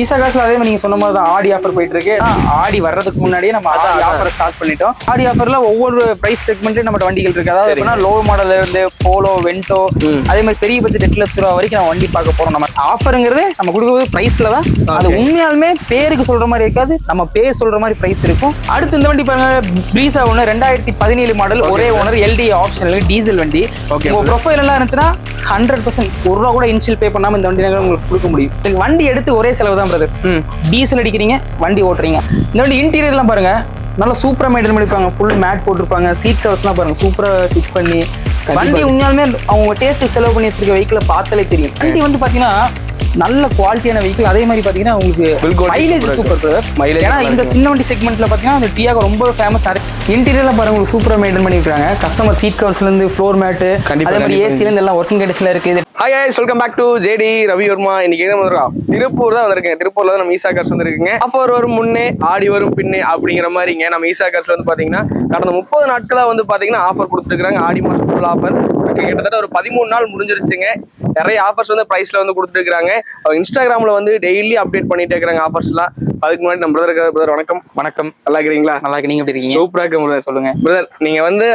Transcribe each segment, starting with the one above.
ஈசா காசுல அதே மாதிரி நீங்க சொன்ன மாதிரி தான் ஆடி ஆஃபர் போயிட்டு இருக்கு ஆடி வர்றதுக்கு முன்னாடியே நம்ம ஆடி ஆஃபர் ஸ்டார்ட் பண்ணிட்டோம். ஆடி ஆஃபர்ல ஒவ்வொரு பிரைஸ் செக்மெண்ட்லயும் நம்ம வண்டிகள் இருக்கு. அதாவது லோ மாடல்ல இருந்து போலோ வென்டோ அதே மாதிரி பெரிய பட்ஜெட் எட்டு லட்ச ரூபா வரைக்கும் நம்ம வண்டி பார்க்க போறோம். நம்ம ஆஃபருங்கிறது நம்ம கொடுக்குறது பிரைஸ்ல தான். அது உண்மையாலுமே பேருக்கு சொல்ற மாதிரி இருக்காது. நம்ம பேர் சொல்ற மாதிரி பிரைஸ் இருக்கும். அடுத்து இந்த வண்டி பாருங்க பிரீசா ஒன்று ரெண்டாயிரத்தி பதினேழு மாடல் ஒரே ஓனர் எல்டி ஆப்ஷனல் டீசல் வண்டி. உங்க ப்ரொஃபைல் எல்லாம் இருந்துச்சுன்னா ஹண்ட்ரட் பர்சன்ட் ஒரு ரூபா கூட இன்ஷியல் பே பண்ணாம இந்த வண்டி உங்களுக்கு கொடுக்க முடியும். வண்டி எடுத்து ஒரே செலவு தான் பிரதர் டீசல் அடிக்கிறீங்க வண்டி ஓட்டுறீங்க. இந்த வண்டி இன்டீரியர்லாம் பாருங்க. நல்லா சூப்பரா மெயின்டைன் பண்ணிருப்பாங்க. ஃபுல் மேட் போட்டிருப்பாங்க. சீட் கவர்ஸ்லாம் பாருங்க. சூப்பரா ஃபிட் பண்ணி வண்டி உண்மையாலுமே அவங்க டேஸ்ட் செலவு பண்ணி வச்சிருக்க வெஹிக்கிளை பார்த்தாலே தெரியும். வண்டி வந்து பாத்தீங்கன்னா நல்ல குவாலிட்டியான வெஹிக்கிள் அதே மாதிரி பாத்தீங்கன்னா Build உங்களுக்கு மைலேஜ் சூப்பர் பிரதர் Mileage ஏன்னா இந்த. சின்ன வண்டி செக்மெண்ட்ல பாத்தீங்கன்னா அந்த டியாகோ ரொம்ப ஃபேமஸ் இன்டீரியர்ல பாருங்க உங்களுக்கு சூப்பரா மெயின்டைன் பண்ணிருக்காங்க. கஸ்டமர் சீட் கவர்ஸ்ல இருந்து ஃப்ளோர் மேட் கண்டிப்பா, அதே மாதிரி கண்டிப்பா. ஏசில இருந்து எல்லாம் ஒர்க்கிங் கண்டிஷன்ல இருக்கு. இது hi hi welcome back to JD Ravi Varma இன்னைக்கு எங்க வந்திருக்கோம் திருப்பூர் தான் வந்திருக்கேன். திருப்பூர்ல தான் நம்ம ஈசா கார்ஸ் வந்திருக்குங்க. ஆஃபர் வரும் முன்னே ஆடி வரும் பின்னே அப்படிங்கிற மாதிரிங்க நம்ம ஈசா கார்ஸ்ல வந்து பாத்தீங்கன்னா கடந்த முப்பது நாட்களா வந்து பாத்தீங்கன்னா ஆஃபர் கொடுத்துருக்காங்க ஆடி மாசம் ஃபுல் ஆஃபர் கிட்டத்தட்ட ஒரு பதிமூணு நாள் முடிஞ்சிருச்சுங்க. நிறைய ஆஃபர்ஸ் வந்து பிரைஸ்ல வந்து கொடுத்துருக்காங்க இன்ஸ்டாகிராம்ல வந்து டெய்லி அப்டேட் பண்ணிட்டே இருக்கிறாங்க ஆஃபர்ஸ்லாம் அதுக்கு முன்னாடி நம்ம பிரதர் பிரதர் வணக்கம். வணக்கம். நல்லா இருக்கிறீங்களா? நல்லா இருக்கு நீங்க எப்படி இருக்கீங்க? சூப்பரா இருக்கு பிரதர் சொல்லுங்க. பிரதர் நீங்க வந்து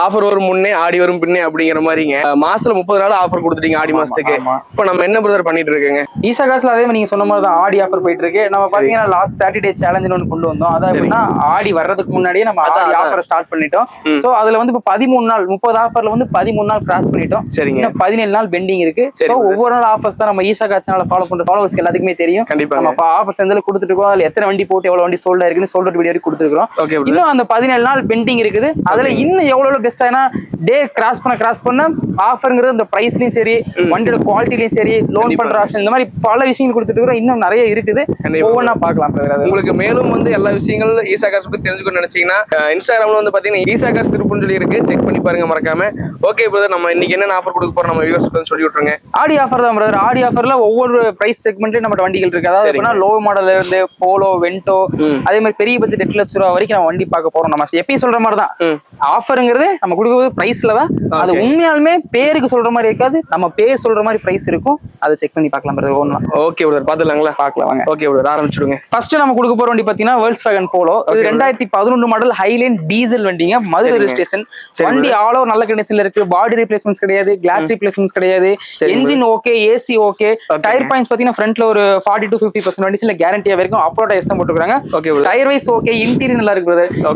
ஆஃபர் வரும் முன்னே ஆடி வரும் பின்னே அப்படிங்கிற மாதிரிங்க. மாசத்துல முப்பது நாள் ஆஃபர் கொடுத்துட்டீங்க ஆடி மாசத்துக்கு. இப்போ நம்ம என்ன பிரதர் பண்ணிட்டு இருக்கேங்க? ஈசா காசுல அதே மாதிரி நீங்க சொன்ன மாதிரி தான் ஆடி ஆஃபர் போயிட்டு இருக்கு நம்ம பாத்தீங்கன்னா லாஸ்ட் தேர்ட்டி டே சேலஞ்ச் ஒன்று கொண்டு வந்தோம். அதான் எப்படின்னா ஆடி வர்றதுக்கு முன்னாடியே நம்ம ஆடி. ஆஃபர் ஸ்டார்ட் பண்ணிட்டோம். சோ அதுல வந்து இப்போ பதிமூணு நாள் முப்பது ஆஃபர்ல வந்து பதிமூணு நாள் கிராஸ் பண்ணிட்டோம். சரிங்க. பதினேழு நாள் பெண்டிங் இருக்கு. சோ. ஒவ்வொரு நாள் ஆஃபர்ஸ் தான் நம்ம ஈசா காசு சேனல் ஃபாலோ பண்ற ஃபாலோவர்ஸ்க்கு எல்லாத்துக்குமே தெரியும். கண்டிப்பா நம்ம ஆஃபர்ஸ் எந்த கொடுத்துட்டு இருக்கோம் அதுல எத்தனை வண்டி போட்டு எவ்வளவு வண்டி சோல்ட் இருக்குன்னு சொல்ற வீடியோ கொடுத்துருக்கோம் இன்னும் அந்த பதினேழு நாள் பெண்டிங் இருக்குது. அதுல இன்னும் எவ்வளவு பெஸ்ட் ஆனா டே கிராஸ் பண்ண கிராஸ் பண்ண ஆஃபருங்கிறது இந்த பிரைஸ்லயும் சரி வண்டியோட குவாலிட்டிலயும் சரி லோன். பண்ற ஆப்ஷன் இந்த மாதிரி பல விஷயங்கள் கொடுத்துட்டு இருக்கிறோம். இன்னும் நிறைய இருக்குது. ஒவ்வொன்றா பார்க்கலாம். அது உங்களுக்கு மேலும் வந்து எல்லா விஷயங்கள் ஈசா கார்ஸ் பத்தி தெரிஞ்சுக்கணும்னு நினைச்சீங்கன்னா இன்ஸ்டாகிராம்ல வந்து பாத்தீங்கன்னா ஈசா கார்ஸ் திருப்புன்னு சொல்லி இருக்கு. செக் பண்ணி பாருங்க மறக்காம. ஓகே பிரதர் நம்ம இன்னைக்கு என்ன ஆஃபர் கொடுக்க போறோம் நம்ம வியூவர்ஸ் சொல்லி விட்டுருங்க. ஆடி ஆஃபர் தான் பிரதர் ஆடி ஆஃபர்ல ஒவ்வொரு பிரைஸ் செக்மெண்ட்லயும் நம்ம வண்டிகள் இருக்கு. அதாவது லோ மாடல்ல இருந்து போலோ வென்டோ. அதே மாதிரி பெரிய பட்ஜெட் எட்டு லட்ச ரூபா வரைக்கும் நம்ம வண்டி பார்க்க போறோம் நம்ம. எப்பயும் சொல்ற மாதிரி தான். ம். ஆஃபருங்கிறது நம்ம கொடுக்குறது பிரைஸ்ல தான். அது. உண்மையாலுமே பேருக்கு சொல்ற மாதிரி இருக்காது. நம்ம பேர் சொல்ற மாதிரி பிரைஸ் இருக்கும். அதை செக் பண்ணி பார்க்கலாம் பிரதர் ஒன்றும் ஓகே பிரதர் பாத்துலாங்களா பார்க்கலாம் வாங்க. Okay brother ஆரம்பிச்சிடுங்க. ஃபர்ஸ்ட் நம்ம கொடுக்க போற வண்டி பாத்தீங்கன்னா வேர்ல்ஸ் வேகன் போலோ இது ரெண்டாயிரத்தி பதினொன்று மாடல் ஹைலைன் டீசல் வண்டிங்க. மதுரை. ரெஜிஸ்ட்ரேஷன் சரி, வண்டி ஆல் ஓவர் நல்ல கண்டிஷன்ல இருக்கு. பாடி ரீப்ளேஸ்மெண்ட்ஸ் கிடையாது. கிளாஸ் ரீப்ளேஸ்மெண்ட்ஸ் கிடையாது. Engine okay AC okay. Tyre points பாத்தீங்கன்னா ஃப்ரண்ட்ல ஒரு ஃபார்ட்டி டு ஃபிஃப்டி பர்சன்ட் வண்டிஸ்ல கேரண்டியா வரைக்கும் அப்ரோட் எஸ் போட்டுருக்காங்க. Okay brother tyre wise okay interior நல்லா இருக்கு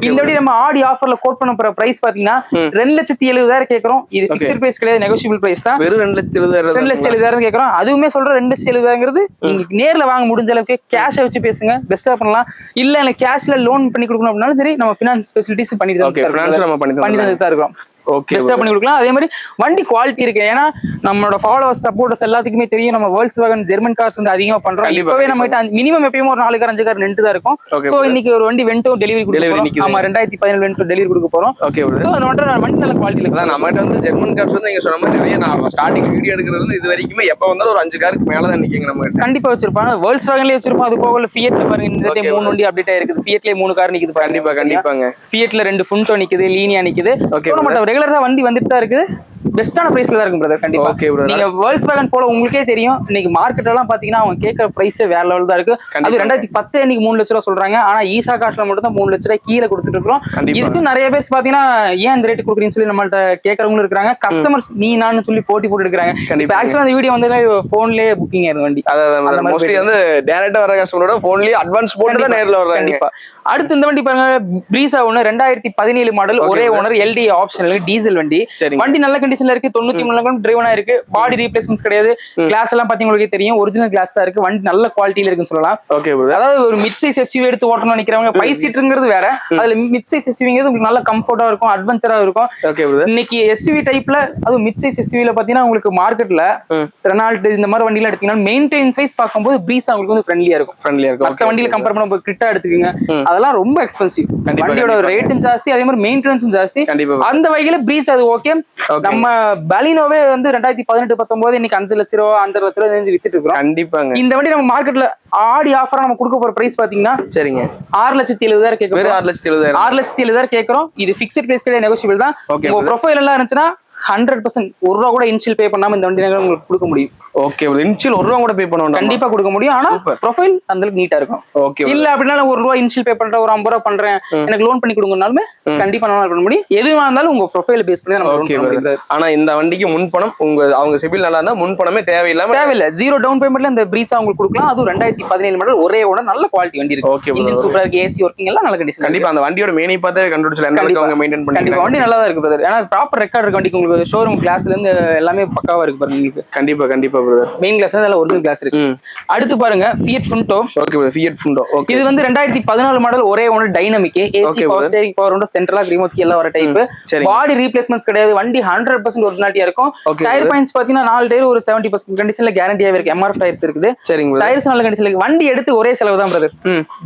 இந்த வண்டி நம்ம ஆடி ஆஃபர்ல கோட் பண்ண போற பிரைஸ் பாத்தீங்கன்னா. ரெண்டு லட்சத்தி எழுபதாயிரம் கேக்குறோம். இது. பிக்சர் பிரைஸ் கிடையாது நெகோசியபிள் பிரைஸ் தான். வெறும் ரெண்டு லட்சத்தி எழுபதாயிரம் ரெண்டு லட்சத்தி எழுபதாயிரம் கேட்கறோம் அதுவுமே சொல்றோம் ரெண்டு லட்சத்தி எழுபதாங்கிறது நீங்க நேர்ல வாங்க முடிஞ்ச அளவுக்கு கேஷை வச்சு பேசுங்க. பெஸ்டா பண்ணலாம். இல்ல எனக்கு கேஷ்ல லோன் பண்ணி கொடுக்கணும் அப்படின்னாலும் சரி நம்ம ஃபினான்ஸ் ஃபெசிலிட்டிஸ் பண்ணி தான் பண்ணி தான் இருக்கிறோம் ஓகே பெஸ்டா பண்ணி கொடுக்கலாம் அதே மாதிரி வண்டி குவாலிட்டி இருக்கு. ஏன்னா நம்மளோட ஃபாலோவர்ஸ் சப்போர்ட்டர்ஸ் எல்லாத்துக்குமே தெரியும். நம்ம வேர்ல்ட்ஸ் வேகன் ஜெர்மன் கார்ஸ் வந்து அதிகமா பண்றோம். இப்பவே நம்ம கிட்ட மினிமம் எப்பயும் ஒரு நாலு கார் அஞ்சு கார் நின்று தான் இருக்கும் brother. இன்னைக்கு ஒரு வண்டி வெண்டோ டெலிவரி கொடுக்க. ஆமா ரெண்டாயிரத்தி பதினேழு வெண்டோ டெலிவரி கொடுக்க போறோம். ஓகே பிரதர் சோ அது மட்டும் வண்டி நல்ல குவாலிட்டி இருக்கு நம்மகிட்ட வந்து ஜெர்மன் கார்ஸ் வந்து நீங்க சொன்ன மாதிரி நிறைய நான் ஸ்டார்டிங் வீடியோ எடுக்கிறது இது வரைக்குமே எப்ப வந்தாலும் ஒரு அஞ்சு காருக்கு மேல தான் நிக்கீங்க நம்ம கிட்ட கண்டிப்பா வச்சிருப்பாங்க வேர்ல்ட்ஸ் வேகன்லயே வச்சிருப்போம். அது போக ஃபியட்ல பாருங்க இந்த மூணு வண்டி அப்டேட் ஆயிருக்குது ஃபியட்லயே மூணு கார் நிக்குது பாருங்க. கண்டிப்பா கண்டிப்பாங்க. ஃபியட்ல ரெண்டு ஃபுண்டோ நிக்குது லீனியா நிக்குது. Okay, ரெகுலராக வண்டி வந்துட்டு தான் இருக்குது. பெஸ்டான பிரைஸ்ல தான் இருக்கும் பிரதர் கண்டிப்பா. Okay, brother. நீங்க வேர்ல்ட்ஸ் வேகன் போல உங்களுக்கே தெரியும். இன்னைக்கு மார்க்கெட் எல்லாம் பாத்தீங்கன்னா அவங்க கேட்கற பிரைஸ் வேற லெவல் தான் இருக்கு. அது. ரெண்டாயிரத்தி பத்து இன்னைக்கு மூணு லட்ச ரூபா சொல்றாங்க. ஆனா ஈசா காசுல மட்டும் தான் மூணு லட்ச ரூபாய் கீழே கொடுத்துட்டு இருக்கோம் கண்டிப்பா. இதுக்கு நிறைய பேர் பாத்தீங்கன்னா ஏன் இந்த ரேட் கொடுக்குறீங்கன்னு சொல்லி நம்மள்ட்ட கேட்கறவங்களும் இருக்காங்க கஸ்டமர்ஸ் நீ நான் சொல்லி போட்டி போட்டு இருக்காங்க. ஆக்சுவலா அந்த வீடியோ வந்து போன்லயே புக்கிங் ஆயிருந்த வண்டி. மோஸ்ட்லி வந்து டைரக்டா வர கஸ்டமரோட போன்லயே அட்வான்ஸ் போட்டு தான் நேர்ல வர்றாங்க. கண்டிப்பா. அடுத்து இந்த வண்டி பாருங்க பிரீசா ஒண்ணு ரெண்டாயிரத்தி பதினேழு மாடல் ஒரே. ஓனர் எல்டி ஆப்ஷனல் டீசல் வண்டி. வண்டி நல்ல கண்டிஷன்ல இருக்கு தொண்ணூத்தி மூணு லட்சம் டிரைவனா இருக்கு. பாடி ரீப்ளேஸ்மெண்ட்ஸ் கிடையாது. கிளாஸ் எல்லாம் பாத்தீங்க உங்களுக்கு தெரியும். ஒரிஜினல் கிளாஸ் தான் இருக்கு. வண்டி நல்ல குவாலிட்டியில இருக்குன்னு சொல்லலாம். ஓகே அதாவது ஒரு மிட் சைஸ் எஸ்யூவி எடுத்து ஓட்டணும்னு நினைக்கிறவங்க ஃபைவ் சீட்டுங்கிறது வேற. அதுல மிட் சைஸ் எஸ்யூவிங்கிறது உங்களுக்கு நல்ல கம்ஃபர்ட்டா இருக்கும் அட்வென்ச்சரா இருக்கும். ஓகே இன்னைக்கு எஸ்யூவி டைப்ல அதுவும் மிட் சைஸ் எஸ்யூவில பாத்தீங்கன்னா உங்களுக்கு மார்க்கெட்ல. ரெனால்ட் இந்த மாதிரி வண்டிலாம் எடுத்தீங்கன்னா மெயின்டைன் சைஸ் பார்க்கும்போது பிரீஸ் உங்களுக்கு வந்து ஃப்ரெண்ட்லியா இருக்கும். ஃப்ரெண்ட்லியா இருக்கும். மத்த வண்டியில கம்பேர் பண்ண கிட்ட எடுத்துக்கங்க. அதெல்லாம் ரொம்ப எக்ஸ்பென்சிவ் வண்டியோட. ரேட்டும் ஜாஸ்தி அதே மாதிரி மெயின்டெனன்ஸும் ஜாஸ்தி. அந்த வகையில பிரீஸ் அது ஓகே. நம்ம பலினோவே வந்து ரெண்டாயிரத்தி பதினெட்டு பத்தொன்பது இன்னைக்கு அஞ்சு லட்ச ரூபா அஞ்சரை லட்ச ரூபா ரேஞ்சு வித்துட்டு இருக்கிறோம். கண்டிப்பாங்க. இந்த வண்டி நம்ம மார்க்கெட்ல ஆடி ஆஃபரா நம்ம கொடுக்க போற பிரைஸ் பாத்தீங்கன்னா சரிங்க. ஆறு லட்சத்தி எழுபதாயிரம் கேட்கறோம். ஆறு லட்சத்தி எழுபதாயிரம். ஆறு லட்சத்தி எழுபதாயிரம் கேட்கறோம். இது பிக்சட் பிரைஸ் கிடையாது நெகோசியபிள் தான். உங்க. ப்ரொஃபைல் எல்லாம் இருந்துச்சுன்னா ஹண்ட்ரட் பர்சன்ட் ஒரு ரூபா கூட இன்ஷியல் பே பண்ணாம இந்த வண்டி உங்களுக்கு கொடுக்க முடியும். ஓகே இன்ச்சில் ஒரு ரூபா கூட பே பண்ண வேண்டாம் கண்டிப்பா கொடுக்க முடியும். ஆனா. ப்ரொஃபைல் அந்த நீட்டா இருக்கும். ஓகே இல்ல அப்படின்னா ஒரு ரூபா இன்ஷியல் பே பண்றேன் ஒரு ஐம்பது ரூபா பண்றேன் எனக்கு லோன் பண்ணி கொடுங்கனாலுமே கண்டிப்பா நான் பண்ண முடியும். எதுவா இருந்தாலும் உங்க ப்ரொஃபைல் பேஸ் பண்ணி நம்ம ஓகே பண்ண. ஆனா இந்த வண்டிக்கு முன் பணம் உங்க அவங்க சிபில் நல்லா இருந்தா முன் பணமே தேவையில்லாம தேவையில்ல. ஜீரோ டவுன் பேமெண்ட்ல இந்த பிரீஸா உங்களுக்கு கொடுக்கலாம். அதுவும் ரெண்டாயிரத்தி பதினேழு மாடல் ஒரே ஓட நல்ல குவாலிட்டி வண்டி இருக்கு. ஓகே இன்ஜின் சூப்பரா இருக்கு ஏசி ஒர்க்கிங் எல்லாம் நல்ல கண்டிஷன் கண்டிப்பா அந்த வண்டியோட மேனி பார்த்து கண்டுபிடிச்சல எந்த அளவுக்கு கண்டிப்பா. அவங்க மெயின்டைன் கண்டிப்பா பண்ணிருக்காங்க வண்டி நல்லா தான் இருக்கு ஏன்னா ப்ராப்பர் ரெக்கார்ட் இருக்கு வண்டிக்கு உங்களுக்கு ஷோரூம் கிளாஸ்ல இருந்து எல்லாமே பக்காவா இருக்கு பாருங்க உங்களுக்கு. கண்டிப்பா கண்டிப்பா பிரதர் மெயின் கிளாஸ் அதில் ஒரிஜினல் கிளாஸ் இருக்கு. அடுத்து பாருங்க Fiat Punto okay brother Fiat Punto okay இது வந்து ரெண்டாயிரத்தி பதினாலு மாடல் ஒரே ஒன்று dynamic AC power. Steering power உண்டு சென்ட்ரலா ரிமோட் கீ எல்லாம் வர டைப். பாடி ரீப்ளேஸ்மெண்ட்ஸ் கிடையாது. வண்டி ஹண்ட்ரட் பர்சன்ட் ஒரிஜினாலிட்டியா இருக்கும். டயர் பாயிண்ட்ஸ் பாத்தீங்கன்னா நாலு டயர் ஒரு செவன்டி பர்சன்ட் கண்டிஷன்ல கேரண்டியாவே இருக்கு. எம்ஆர்எஃப் டயர்ஸ் இருக்குது. சரிங்க டயர்ஸ் நல்ல கண்டிஷன்ல இருக்கு. வண்டி எடுத்து ஒரே செலவு தான் பிரதர்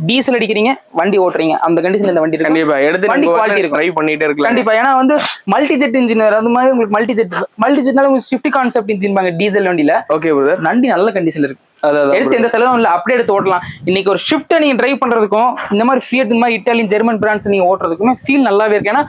டீசல் அடிக்கிறீங்க வண்டி ஓட்டுறீங்க. அந்த கண்டிஷன்ல இந்த வண்டி இருக்கு கண்டிப்பா. எடுத்து வண்டி quality இருக்கும். ட்ரை பண்ணிட்டே இருக்கலாம். கண்டிப்பா. ஏன்னா வந்து மல்டி ஜெட் இன்ஜினியர் அது மாதிரி உங்களுக்கு மல்டி ஜெட் மல்டி ஜெட்னால உங்களுக்கு ஷிஃப்ட் கான்செப்ட் இன்ஜின் டீசல் வண்டியில. ஓகே பிரதர் நண்டி நல்ல கண்டிஷன்ல இருக்கு. எடுத்து எந்த செலவும் இல்ல அப்படியே எடுத்து ஓட்டலாம். இன்னைக்கு ஒரு ஷிஃப்ட்டை நீங்க டிரைவ் பண்றதுக்கும் இந்த மாதிரி ஃபியட் இந்த மாதிரி இட்டாலியன் ஜெர்மன் பிராண்ட்ஸ் நீங்க ஓட்டுறதுக்குமே ஃபீல் நல்லாவே இருக்கு. ஏன்னா.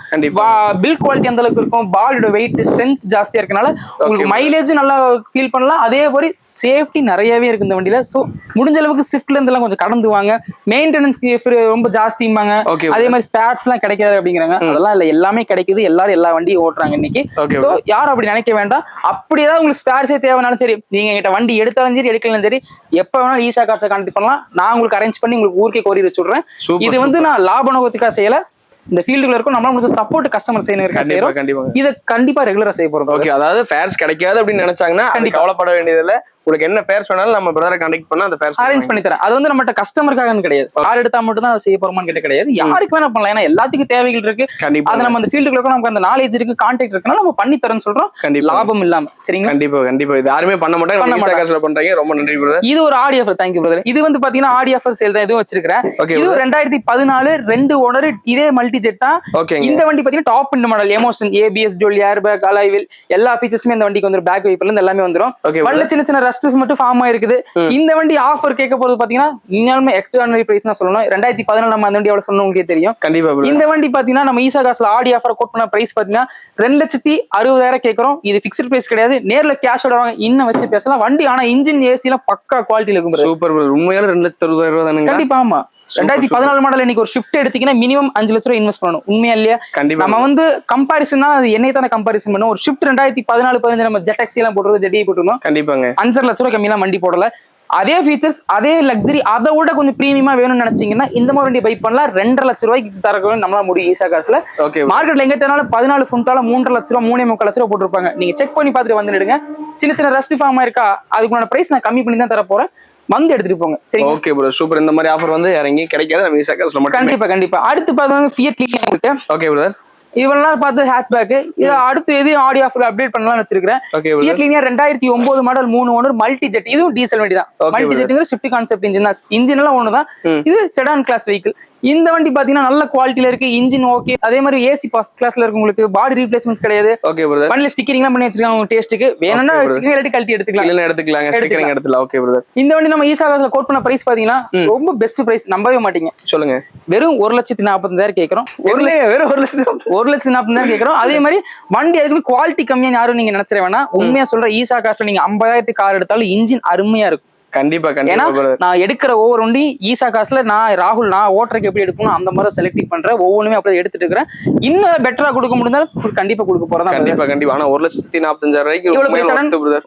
பில் குவாலிட்டி அந்த அளவுக்கு இருக்கும் பாடியோட வெயிட் ஸ்ட்ரென்த் ஜாஸ்தியா இருக்கனால உங்களுக்கு. மைலேஜ் நல்லா ஃபீல் பண்ணலாம். அதே மாதிரி சேஃப்டி நிறையவே இருக்கு இந்த வண்டியில. சோ முடிஞ்ச அளவுக்கு ஸ்விஃப்ட்ல இருந்தெல்லாம் கொஞ்சம் கடந்து வாங்க. மெயின்டெனன்ஸ்க்கு ரொம்ப ஜாஸ்திம்பாங்க. அதே மாதிரி ஸ்பேர்ஸ் எல்லாம் கிடைக்காது அப்படிங்கிறாங்க. அதெல்லாம் இல்ல எல்லாமே கிடைக்குது. எல்லாரும் எல்லா வண்டியும் ஓட்டுறாங்க இன்னைக்கு. சோ யாரும் அப்படி நினைக்க வேண்டாம். அப்படி ஏதாவது உங்களுக்கு ஸ்பேர்ஸே தேவைனாலும் சரி. நீங்க எங்கிட்ட வண்டி எடுத்தாலும் சரி எடுக்கலாம் சரி எப்ப வேணாலும் ஈசா கார்ஸை கான்டாக்ட் பண்ணலாம். நான் உங்களுக்கு அரேஞ்ச் பண்ணி உங்களுக்கு ஊருக்கே கோரி வச்சுடுறேன் இது வந்து நான் லாப நோக்கத்துக்காக செய்யல. இந்த ஃபீல்டுல இருக்கும். நம்மளால முடிஞ்ச சப்போர்ட் கஸ்டமர் செய்யணும் கண்டிப்பா இதை கண்டிப்பா ரெகுலரா செய்ய போறோம் ஓகே அதாவது ஃபேர்ஸ் கிடைக்காது அப்படின்னு நினைச்சாங்கன்னா கண்டிப்பா. கவலைப்பட வேண்டியதில்ல. உங்களுக்கு என்ன ஃபேர்ஸ் வேணாலும் நம்ம பிரதரை கான்டாக்ட் பண்ணா அந்த ஃபேர்ஸ் அரேஞ்ச் பண்ணி தரேன் அது வந்து நம்மகிட்ட கஸ்டமருக்காக கிடையாது. யார் எடுத்தா மட்டும் தான் செய்ய போறோமான்னு கேட்ட கிடையாது. யாருக்கு வேணா பண்ணலாம். ஏன்னா எல்லாத்துக்கும் தேவைகள் இருக்கு. அது நம்ம அந்த ஃபீல்டுக்குள்ள நமக்கு அந்த நாலேஜ் இருக்கு கான்டாக்ட் இருக்குன்னா நம்ம பண்ணி தரேன்னு சொல்றோம் லாபம் இல்லாம. சரிங்களா? கண்டிப்பா கண்டிப்பா. இது யாருமே பண்ண மாட்டாங்க. பண்றீங்க. ரொம்ப நன்றி பிரதர் இது ஒரு ஆடி ஆஃபர் தேங்க்யூ பிரதர் இது வந்து பாத்தீங்கன்னா ஆடி ஆஃபர் சேல் தான் இதுவும் வச்சிருக்கிறேன். ஓகே இது ரெண்டாயிரத்தி பதினாலு ரெண்டு ஓனர் இதே மல்டி ஜெட் தான். ஓகேங்க இந்த வண்டி பாத்தீங்கன்னா டாப் இந்த மாடல் எமோஷன் ஏபிஎஸ் ஜோல் ஏர் பேக் அலைவில் எல்லா ஃபீச்சர்ஸுமே இந்த வண்டிக்கு வந்துரும். பேக் வைப்பர்ல இருந்து எல்லாமே வந்துரும். ஓகே வண்டில சின்ன சின்ன ரஸ்ட் மட்டும் ஃபார்ம் ஆயிருக்குது. இந்த வண்டி ஆஃபர் கேட்க போறது பாத்தீங்கன்னா இன்னுமே எக்ஸ்ட்ரானரி பிரைஸ் தான் சொல்லணும். ரெண்டாயிரத்தி பதினாலு நம்ம அந்த வண்டி எவ்வளவு சொன்னோம் உங்களுக்கே தெரியும். கண்டிப்பா இந்த வண்டி பாத்தீங்கன்னா நம்ம ஈசா காசுல ஆடி ஆஃபர் கோட் பண்ண பிரைஸ் பாத்தீங்கன்னா ரெண்டு லட்சத்தி அறுபதாயிரம் கேட்கறோம். இது ஃபிக்ஸ்ட் பிரைஸ் கிடையாது. நேர்ல கேஷோட வாங்க இன்னும் வச்சு பேசலாம். வண்டி ஆனா இன்ஜின் ஏசி எல்லாம் பக்கா குவாலிட்டியில இருக்கும். சூப்பர் உண்மையால ரெண்டு லட்சத்தி அறுபதாயிரம் கண்டிப்பா ஆமா. ரெண்டாயிரத்தி பதினாலு மாடல் இன்னைக்கு ஒரு ஷிஃப்ட் எடுத்தீங்கன்னா மினிமம் அஞ்சு லட்ச ரூபா இன்வெஸ்ட் பண்ணணும். உண்மையா இல்லையா? கண்டிப்பா நம்ம வந்து கம்பாரிசன் அது என்னை தானே கம்பாரிசன் பண்ணும். ஒரு ஷிஃப்ட் ரெண்டாயிரத்தி பதினாலு பதினஞ்சு நம்ம ஜெட் எக்ஸி எல்லாம் போடுறது ஜெட்டி போட்டுருந்தோம். கண்டிப்பாங்க. அஞ்சரை லட்ச ரூபா கம்மியெல்லாம் வண்டி போடல. அதே ஃபீச்சர்ஸ் அதே லக்ஸரி அதை விட கொஞ்சம் ப்ரீமியமா வேணும்னு நினைச்சீங்கன்னா இந்த மாதிரி வண்டி பை பண்ணலாம். ரெண்டரை லட்ச ரூபாய்க்கு தரக்க நம்மளால முடியும் ஈசா காசுல. ஓகே மார்க்கெட்ல எங்க தேனாலும் பதினாலு ஃபுண்டால மூன்றரை லட்ச ரூபா மூணே முக்கால் லட்ச ரூபா போட்டிருப்பாங்க. நீங்க செக் பண்ணி பார்த்துட்டு வந்துடுங்க. சின்ன சின்ன ரஸ்ட் ஃபார்மா இருக்கா அதுக்குள்ள பிரைஸ் நான் கம்மி பண்ணி தான் தர போறேன் வந்து எடுத்துட்டு போங்க. சரிங்களா? ஓகே ப்ரோ சூப்பர் இந்த மாதிரி ஆஃபர் வந்து இறங்கி கிடைக்காது. நம்ம காசுல மட்டும். கண்டிப்பா கண்டிப்பா. அடுத்து பார்த்தவங்க ஃபியட் லீக் இருக்கு. ஓகே பிரதர் இவெல்லாம் பார்த்து ஹேட்ச்பேக் இது அடுத்து எதையும் ஆடியோ ஆஃபர் அப்டேட் பண்ணலாம்னு வச்சிருக்கேன் ஃபியட் லீனியா ரெண்டாயிரத்தி ஒன்பது மாடல் மூணு ஓனர் மல்டி ஜெட் இதுவும் டீசல் வண்டி தான் மல்டி ஜெட்டுங்கிற ஷிஃப்ட் கான்செப்ட் இன்ஜின் தான். இன்ஜின் எல்லாம் ஒன்று தான் ம். இது செடான் கிளாஸ் வெஹிக்கிள் இந்த வண்டி பாத்தீங்கன்னா நல்ல குவாலிட்டியில இருக்கு இன்ஜின் ஓகே அதே மாதிரி ஏசி ஃபர்ஸ்ட் கிளாஸ்ல இருக்கு உங்களுக்கு பாடி ரீப்ளேஸ்மெண்ட்ஸ் கிடையாது. ஓகே பிரதர் வண்டியில ஸ்டிக்கரிங்லாம் பண்ணி வச்சிருக்காங்க உங்க டேஸ்ட்டுக்கு வேணும்னா வச்சுக்கோங்க இல்லாட்டி கழட்டி எடுத்துக்கலாம். இல்லைன்னா எடுத்துக்கலாங்க ஸ்டிக்கரிங் எடுத்துக்கலாம். ஓகே பிரதர் இந்த வண்டி நம்ம ஈசா காசுல கோட் பண்ண பிரைஸ் பாத்தீங்கன்னா ரொம்ப பெஸ்ட் பிரைஸ் நம்பவே மாட்டீங்க. சொல்லுங்க. வெறும் ஒரு லட்சத்தி நாற்பத்தஞ்சாயிரம் கேட்கறோம் ஒரு ஒரு வேற ஒரு லட்சம் ஒரு லட்சத்தி நாற்பதாயிரம் கேட்கறோம் அதே மாதிரி வண்டி அதுக்கு குவாலிட்டி கம்மியா யாரும் நீங்க நினைச்சிட வேணாம். உண்மையா சொல்ற ஈசா காசுல நீங்க ஐம்பதாயிரத்து கார் எடுத்தாலும் இன்ஜின் அருமையா இருக்கும். கண்டிப்பா ஏன்னா நான் எடுக்கிற ஒவ்வொரு வண்டி ஈசா காசுல நான் ராகுல் நான் ஓட்டுறதுக்கு எப்படி எடுக்கணும் அந்த மாதிரி செலக்ட் பண்றேன். ஒவ்வொன்றுமே அப்படியே எடுத்துட்டு இருக்கிறேன். இன்னும் பெட்டரா கொடுக்க முடிந்தாலும் கு- கண்டிப்பா கொடுக்க போறதா கண்டிப்பா கண்டிப்பா. ஆனா ஒரு லட்சத்தி நாற்பத்தஞ்சாயிரம்